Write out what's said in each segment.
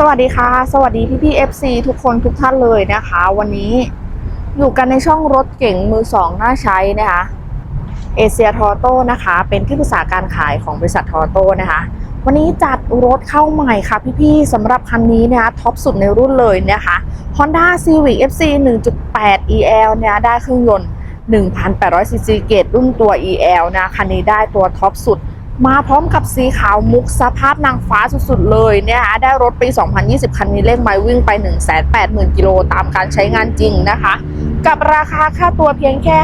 สวัสดีค่ะ สวัสดีพี่พี่ FC ทุกคนทุกท่านเลยนะคะ วันนี้อยู่กันในช่องรถเก่งมือสองน่าใช้นะคะเอเชียทอโต้นะคะ เป็นที่ปรึกษาการขายของบริษัททอโต้นะคะ วันนี้จัดรถเข้าใหม่ค่ะพี่ๆสำหรับคันนี้นะคะท็อปสุดในรุ่นเลยนะคะ Honda Civic FC 1.8 EL เนี่ยได้เครื่องยนต์1,800 cc เกตรุ่นตัว EL นะคันนี้ได้ตัวท็อปสุด มาพร้อมกับสีขาวมุกสภาพนางฟ้าสุดๆเลยเนี่ยนะคะได้รถปี 2020 คันนี้เลขไมล์วิ่งไป 180,000 กิโลตามการใช้งานจริงนะคะ กับราคาค่าตัวเพียงแค่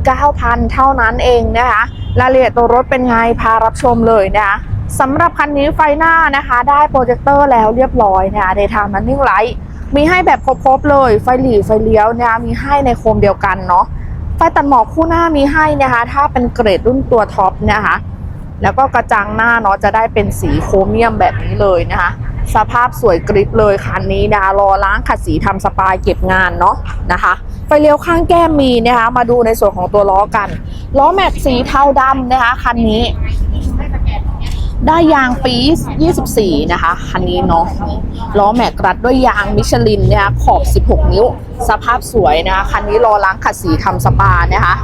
549,000 เท่านั้นเองนะคะรายละเอียดตัวรถเป็นไงพารับชมเลยนะคะสำหรับคันนี้ไฟหน้านะคะ ได้โปรเจคเตอร์แล้วเรียบร้อยนะคะในทางนั้นนิ่งไลท์มีให้แบบครบๆเลยไฟหลีไฟเลี้ยวนะคะมีให้ในโคมเดียวกันเนาะ ไฟตัดหมอกคู่หน้ามีให้นะคะ ถ้าเป็นเกรดรุ่นตัวท็อปนะคะ แล้วก็กระจังหน้าเนาะจะได้เป็นสีโครเมียมแบบนี้เลยนะคะ สภาพสวยกริบเลยคันนี้นะคะรอล้างขัดสีทำสปายเก็บงานเนาะนะคะไฟเลี้ยวข้างแก้มมีนะคะ มาดูในส่วนของตัวล้อกัน ล้อแม็กสีเทาดำนะคะคันนี้ ได้ยางปี 24 นะคะ คันนี้เนาะล้อแม็กรัดด้วยยางมิชลินนะคะขอบ 16 นิ้ว สภาพสวยนะคะ คันนี้รอล้างขัดสีทำสปานะคะ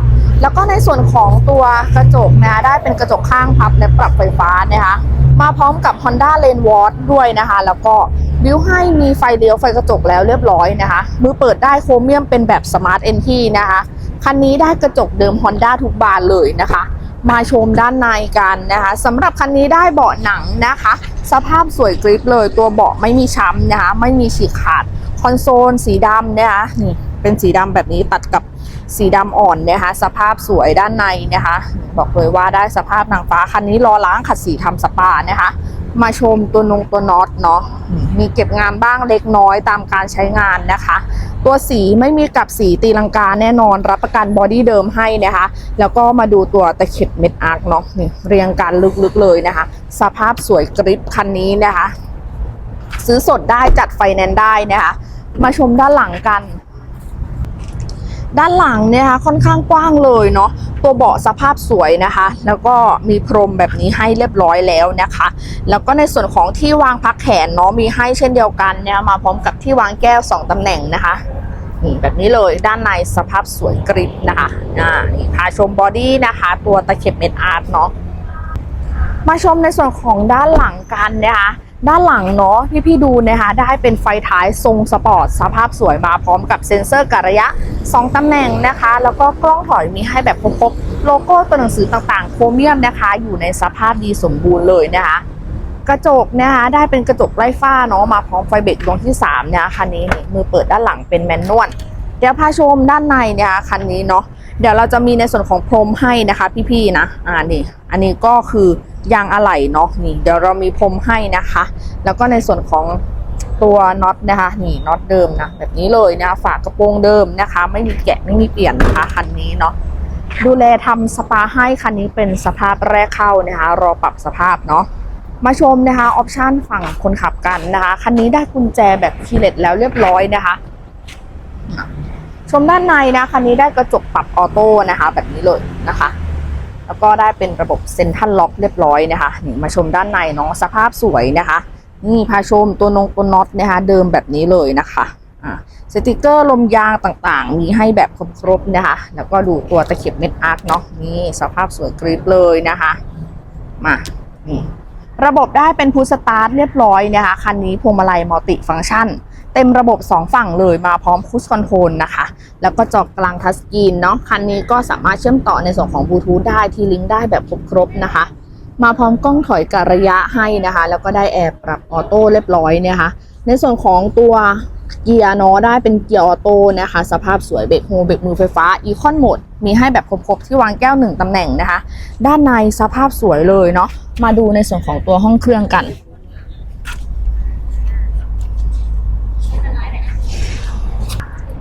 แล้วก็ในส่วนของตัวกระจกนะคะได้เป็นกระจกข้างพับและปรับไฟฟ้านะคะมาพร้อมกับ Honda Lane w a t ด้วยนะคะ แล้วก็บิวให้มีไฟเลี้ยวไฟกระจกแล้วเรียบร้อยนะคะ มือเปิดได้โครเมียมเป็นแบบ Smart Entry นะคะ คันนี้ได้กระจกเดิม Honda ทุกบานเลยนะคะ มาชมด้านในกันนะคะสำหรับคันนี้ได้เบาะหนังนะคะ สภาพสวยกริบเลยตัวเบาะไม่มีช้ำนะคะไม่มีฉีกขาดคอนโซลสีดำนะคะนี่เป็นสีดำแบบนี้ตัดกับสีดำอ่อนนะคะสภาพสวยด้านในนะคะ บอกเลยว่าได้สภาพนางฟ้าคันนี้รอล้างขัดสีทำสปานะคะมาชมตัวนงตัวน็อตเนาะมีเก็บงานบ้างเล็กน้อยตามการใช้งานนะคะ ตัวสีไม่มีกับสีตีลังกาแน่นอนรับประกันบอดี้เดิมให้นะคะ แล้วก็มาดูตัวตะเข็บเม็ดอาร์คเนาะนี่เรียงกันลึกๆเลยนะคะ สภาพสวยกริบคันนี้นะคะ ซื้อสดได้จัดไฟแนนซ์ได้นะคะ มาชมด้านหลังกัน ด้านหลังเนี่ยค่ะค่อนข้างกว้างเลยเนาะตัวเบาะสภาพสวยนะคะ แล้วก็มีพรมแบบนี้ให้เรียบร้อยแล้วนะคะ แล้วก็ในส่วนของที่วางพักแขนเนาะมีให้เช่นเดียวกันเนี่ยมาพร้อมกับที่วางแก้ว 2 ตำแหน่งนะคะ นี่แบบนี้เลยด้านในสภาพสวยกริบนะคะอ่านี่พาชมบอดี้นะคะ ตัวตะเข็บเม็ดอาร์ตเนาะมาชมในส่วนของด้านหลังกันนะคะด้านหลังเนาะที่พี่ดูนะคะได้เป็นไฟท้ายทรงสปอร์ตสภาพสวยมาพร้อมกับเซ็นเซอร์กะระยะ 2 ตำแหน่งนะคะ แล้วก็กล้องถอยมีให้แบบครบๆโลโก้ตัวหนังสือต่างๆ โครเมียมนะคะ อยู่ในสภาพดีสมบูรณ์เลยนะคะ กระจกนะคะได้เป็นกระจกไร้ฝ้าเนาะมาพร้อมไฟเบรกดวงที่3เนี่ยคันนี้นี่มือเปิดด้านหลังเป็นแมนนวลเดี๋ยวพาชมด้านในเนี่ยคันนี้เนาะเดี๋ยวเราจะมีในส่วนของพรมให้นะคะพี่ๆนะอ่านี่ อันนี้ก็คือยางอะไหล่เนาะนี่ เดี๋ยวเรามีพรมให้นะคะ แล้วก็ในส่วนของตัวน็อตนะคะนี่น็อตเดิมนะแบบนี้เลยนะฝากระโปรงเดิมนะคะ ไม่มีแกะไม่มีเปลี่ยนนะคะคันนี้เนาะดูแลทำสปาให้คันนี้เป็นสภาพแรกเข้านะคะรอปรับสภาพเนาะ มาชมนะคะออปชันฝั่งคนขับกันนะคะคันนี้ได้กุญแจแบบคีเลตแล้วเรียบร้อยนะคะ ชมด้านในนะคันนี้ได้กระจกปรับออโต้นะคะ แบบนี้เลยนะคะ แล้วก็ได้เป็นระบบเซ็นทรัลล็อกเรียบร้อยนะคะนี่มาชมด้านในเนาะสภาพสวยนะคะนี่พาชมตัวนงตัวน็อตนะคะ เดิมแบบนี้เลยนะคะอ่าสติกเกอร์ลมยางต่างๆ มีให้แบบครบๆนะคะ แล้วก็ดูตัวตะเข็บเม็ดอาร์คเนาะนี่สภาพสวยกริบเลยนะคะ มา ระบบได้เป็นพุชสตาร์ทเรียบร้อยนะคะคันนี้พวงมาลัยมัลติฟังก์ชัน เต็มระบบ 2 ฝั่งเลยมาพร้อมคุชคอนโทรลนะคะ แล้วก็จอกลางทัชสกรีนเนาะคันนี้ก็สามารถเชื่อมต่อในส่วนของบลูทูธได้ที่ลิงก์ได้แบบครบๆนะคะ มาพร้อมกล้องถอยกระยะให้นะคะ แล้วก็ได้แอร์ปรับออโต้เรียบร้อยเนยคะในส่วนของตัว เกียร์เนาะได้เป็นเกียร์ออโต้นะคะ สภาพสวยเบรกโฮเบรกมือไฟฟ้าอีคอนโหมดมีให้แบบครบๆที่วางแก้วหนึ่งตำแหน่งนะคะ ด้านในสภาพสวยเลยเนาะมาดูในส่วนของตัวห้องเครื่องกัน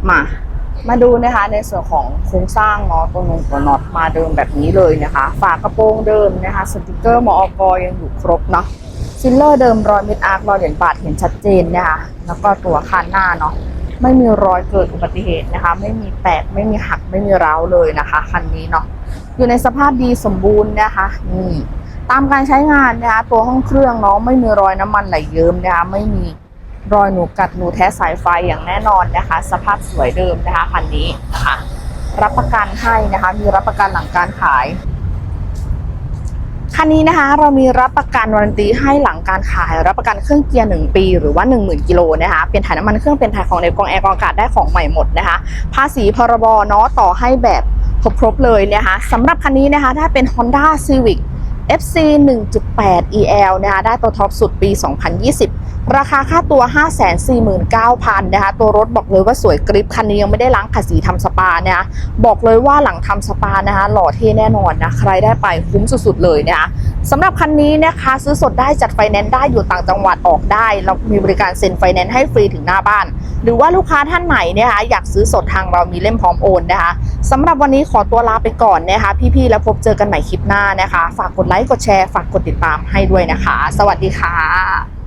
มามาดูนะคะในส่วนของโครงสร้างเนาะตัวนงตัวน็อตมาเดิมแบบนี้เลยนะคะ ฝากระโปรงเดิมนะคะ สติกเกอร์มอกยังอยู่ครบเนาะ ซิลเลอร์เดิมรอยมิดอาร์ครอยเหรียญบาทเห็นชัดเจนนะคะแล้วก็ตัวคันหน้าเนาะไม่มีรอยเกิดอุบัติเหตุนะคะ ไม่มีแตกไม่มีหักไม่มีร้าวเลยนะคะคันนี้เนาะอยู่ในสภาพดีสมบูรณ์นะคะนี่ตามการใช้งานนะคะตัวห้องเครื่องเนาะไม่มีรอยน้ำมันไหลเยิ้มนะคะไม่มีรอยหนูกัดหนูแท้สายไฟอย่างแน่นอนนะคะ สภาพสวยเดิมนะคะคันนี้นะคะรับประกันให้นะคะ มีรับประกันหลังการขาย คันนี้นะคะเรามีรับประกันวารันตีให้หลังการขาย รับประกันเครื่องเกียร์ 1 ปี หรือว่า 10,000 กิโลนะคะเป็นถ่ายน้ำมันเครื่องเป็นถ่ายของในกองแอร์กองอากาศได้ของใหม่หมดนะคะ ภาษีพรบเนาะต่อให้แบบครบๆเลยนะคะสำหรับคันนี้นะคะถ้าเป็น Honda Civic FC 1.8 EL นะคะได้ตัวท็อปสุดปี 2020 ราคาค่าตัว 549,000 นะคะ ตัวรถบอกเลยว่าสวยกริปคันนี้ยังไม่ได้ล้างขัดสีทำสปานะคะบอกเลยว่าหลังทำสปานะคะหล่อเท่แน่นอนนะ ใครได้ไปคุ้มสุดๆเลยนะคะ สำหรับคันนี้นะคะ ซื้อสดได้จัดไฟแนนซ์ได้อยู่ต่างจังหวัดออกได้ เรามีบริการเซ็นไฟแนนซ์ให้ฟรีถึงหน้าบ้าน หรือว่าลูกค้าท่านไหนเนยนะคะอยากซื้อสดทางเรามีเล่มพร้อมโอนนะคะสำหรับวันนี้ขอตัวลาไปก่อนนะคะ พี่ๆแล้วพบเจอกันใหม่คลิปหน้านะคะ ฝากกดไลค์กดแชร์ฝากกดติดตามให้ด้วยนะคะ สวัสดีค่ะ